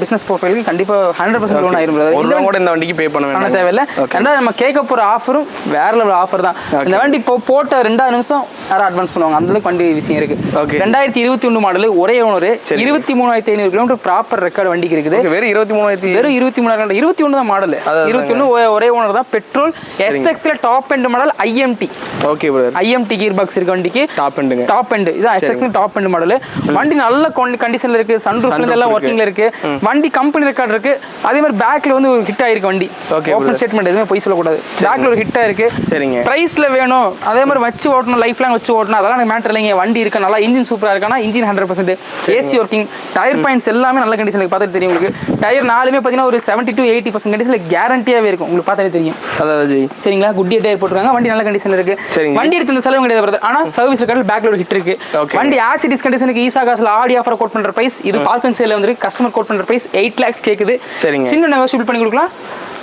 பிசினஸ் ப்ரொஃபைலுக்கு கண்டிப்பா ஹண்ட்ரட் பர்சன்ட் லோன் ஆயிரும். ஒரு கூட இந்த வண்டிக்கு பே பண்ண வேண்டாம். தேவையில்ல. ரெண்டாவது நம்ம கேட்க போற ஆஃபரும் வேற லெவல் ஆஃபர் தான். இந்த வண்டி இப்போ போட்ட ரெண்டாவது நிமிஷம் யாரும் அட்வான்ஸ் பண்ணுவாங்க. அந்த அளவுக்கு வண்டி விஷயம் இருக்கு. Okay. ரெண்டாயிரத்தி இருபத்தி ஒன்று மாடல் ஒரே ஓனர் இருபத்தி மூணாயிரத்தி ஐநூறு கிலோமீட்டர் ப்ராப்பர் ரெக்கார்டு வண்டிக்கு இருக்குது. வெறும் இருபத்தி மூணாயிரத்தி வெறும் இருபத்தி மூணாயிரம் இருபத்தி ஒன்று தான் மாடல் இருபத்தி ஒன்று ஒரே ஓனர் தான். Petrol எஸ்எக்ஸ்ல top end model IMT okay IMT gear box இருக்கு வண்டிக்கு. டாப் எண்டுங்க டாப் எண்ட் இது எஸ்எக்ஸ் டாப் எண்ட் மாடல் வண்டி நல்ல கண்டிஷன்ல இருக்கு. சன்ரூஃப்ல எல்லாம் ஒர்க்கிங்ல இருக்கு. வண்டி கம்பெனி ரெக்கார்ட் இருக்கு. அதே மாதிரி பேக்ல வந்து ஒரு ஹிட் ஆயிருக்கு வண்டி. Okay, ஓப்பன் ஸ்டேட்மெண்ட் எதுவுமே போய் சொல்லக்கூடாது. பேக்ல ஒரு ஹிட் ஆயிருக்கு. சரிங்க. பிரைஸ்ல வேணும். அதே மாதிரி வச்சு ஓட்டணும் லைஃப் லாங் வச்சு ஓட்டணும். அதெல்லாம் எனக்கு மேட்டர் இல்லைங்க. வண்டி இருக்கு நல்லா இன்ஜின் சூப்பரா இருக்கானா engine hundred percent AC working tyre points எல்லாமே நல்ல கண்டிஷனுக்கு பார்த்துட்டு தெரியும் உங்களுக்கு. டயர் நாலுமே பார்த்தீங்கன்னா ஒரு செவன்ட்டி டு எயிட்டி பர்சன்ட் கண்டிஷனில் கேரண்டியாவே இருக்கும். உங்களுக்கு பார்த்தாலே தெரியும். அதாவது சரிங்களா? குட்டிய டயர் போட்டுருக்காங்க. வண்டி நல்ல கண்டிஷன்ல இருக்கு. வண்டி எடுத்து செலவு கிடையாது. ஆனா சர்வீஸ் ரெக்கார்டில் பேக்ல ஒரு ஹிட் இருக்கு. வண்டி ஆசிடிஸ் கண்டிஷனுக்கு ஈசா காசுல ஆடி ஆஃபர் கோட் பண்ற பிரைஸ் இது பார்க்கன் சேல வந்து கஸ்டமர் கோட் பண்ற பிரைஸ் எயிட் லேக்ஸ் கேக்குது. சரிங்க. சின்ன நெகோசியபிள் பண்ணி கொடுக்கலாம்.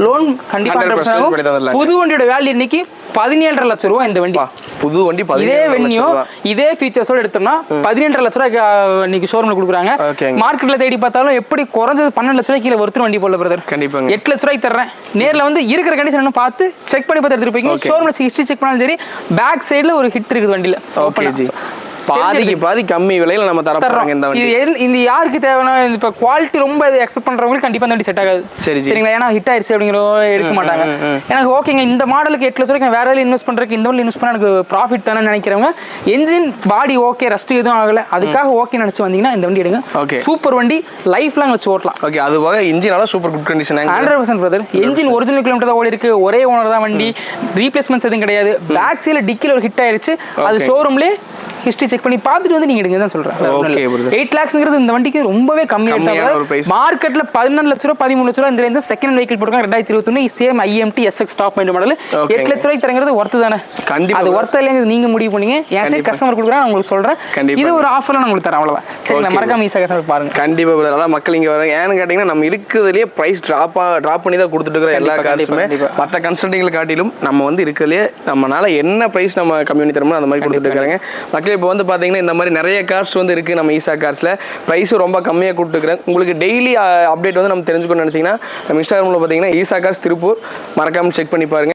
லோன் கண்டிப்பா 100% 100% ஆகும் பண்ணி தந்துடலாம். புது வண்டியோட வேல்யூ இன்னைக்கு பதினேழரை லட்சம் ரூபா இந்த வண்டி. புது வண்டி இதே பதினேழு வென்யூ லட்சம் ரூபா. இதே ஃபீச்சர்ஸோட எடுத்தோம்னா பதினெண்டரை லட்ச ரூபாய்க்கு இன்னைக்கு ஷோரூம்ல கொடுக்குறாங்க. மார்க்கெட்ல தேடி பார்த்தாலும் எப்படி குறைஞ்சது பன்னெண்டு லட்ச ரூபாய்க்கு கீழே ஒருத்தர் வண்டி போல பிரதர் கண்டிப்பாங்க. எட்டு லட்ச ரூபாய்க்கு தர்றேன். நேர்ல வந்து இருக்கிற கண்டிஷன் பார்த்து செக் பண்ணி பார்த்து எடுத்துட்டு Okay. ஷோரூம்ல ஹிஸ்ட்ரி செக் பண்ணாலும் சரி பேக் சைடுல ஒரு ஹிட் இருக்குது வண்டியில. பாதிக்கு பாதி கம்மி விலையில நம்ம தர தர்றோம். போறாங்க இந்த இது வண்டி இந்த யாருக்கு தேவைன்னா இப்ப குவாலிட்டி ரொம்ப எக்ஸ்பெக்ட் பண்றவங்களுக்கு கண்டிப்பா இந்த வண்டி செட் ஆகாது. சரி சரிங்களா? ஏன்னா ஹிட் ஆயிருச்சு அப்படிங்கிற எடுக்க மாட்டாங்க. எனக்கு ஓகேங்க இந்த மாடலுக்கு எட்டு லட்ச ரூபாய்க்கு வேற இன்வெஸ்ட் பண்றதுக்கு இந்த இன்வெஸ்ட் பண்ணா எனக்கு ப்ராஃபிட் தானே நினைக்கிறவங்க என்ஜின் பாடி ஓகே ரஸ்ட் எதுவும் ஆகல. அதுக்காக ஓகே நினைச்சு வந்தீங்கன்னா இந்த வண்டி எடுங்க. Okay. சூப்பர் வண்டி லைஃப் லாங் வச்சு ஓட்டலாம். ஓகே அது போக இன்ஜினால super good condition hundred percent brother engine original kilometre தான் ஓடி இருக்கு ஒரே ஓனர் தான் வண்டி. ரீப்ளேஸ்மெண்ட்ஸ் எதுவும் கிடையாது. பேக் சைடில் டிக்கில ஒரு ஹிட் ஆயிருச்சு. அது. ஷோரூம்லேயே ஹிஸ்ட்ரி செக் பண்ணி பார்த்துட்டு வந்து நீங்க எடுங்க தான் சொல்றேன். எயிட் லேக்ஸ்ங்கிறது இந்த வண்டிக்கு ரொம்பவே கம்மியாக. மார்க்கெட்ல பதினாலு லட்ச ரூபா பதிமூணு லட்ச ரூபா இந்த ரேஞ்ச் செகண்ட் வெஹிக்கிள் போட்டுருக்காங்க ரெண்டாயிரத்தி இருபத்தொன்னு same IMT SX top end model. எட்டு லட்ச ரூபாய்க்கு தரங்கிறது ஒர்த்து தானே அது. ஒர்த்தா இல்லைங்கிறது நீங்க முடிவு பண்ணீங்க என் சைடு. கஸ்டமர் கொடுக்குறேன் உங்களுக்கு சொல்றேன். இது ஒரு ஆஃபர்ல நான் உங்களுக்கு தரேன் அவ்வளவுதான் சரி Okay, நான் மறக்காம ஈஸியாக கஸ்டமர் பாருங்க கண்டிப்பா. அதான் மக்கள் இங்க வராங்க ஏன்னு கேட்டீங்கன்னா நம்ம இருக்கிறதுலயே பிரைஸ் ட்ராப் ட்ராப் பண்ணி தான் கொடுத்துட்டு இருக்கிற எல்லா கார்ஸுமே. மற்ற கன்சல்டிங்களை காட்டிலும் நம்ம வந்து இருக்கிறதுலே நம்மனால என்ன பிரைஸ் நம்ம கம்யூனி தரமோ அந்த மாதிரி கொடுத்துட்டு இருக்காங்க மக்கள் இப்போ வந்து பார்த்தீங்கன்னா இந்த மாதிரி நிறைய கார்ஸ் வந்து இருக்கு நம்ம ஈசா கார்ஸில் ப்ரைஸும் ரொம்ப கம்மியாக கொடுத்துருக்காங்க உங்களுக்கு டெய்லி அப்டேட் uh, வந்து நம்ம தெரிஞ்சுக்கணும்னு நினச்சிங்கன்னா நம்ம இன்ஸ்டாகிராமில் பார்த்தீங்கன்னா ஈசா கார்ஸ் திருப்பூர். மறக்காமல் செக் பண்ணி பாருங்க.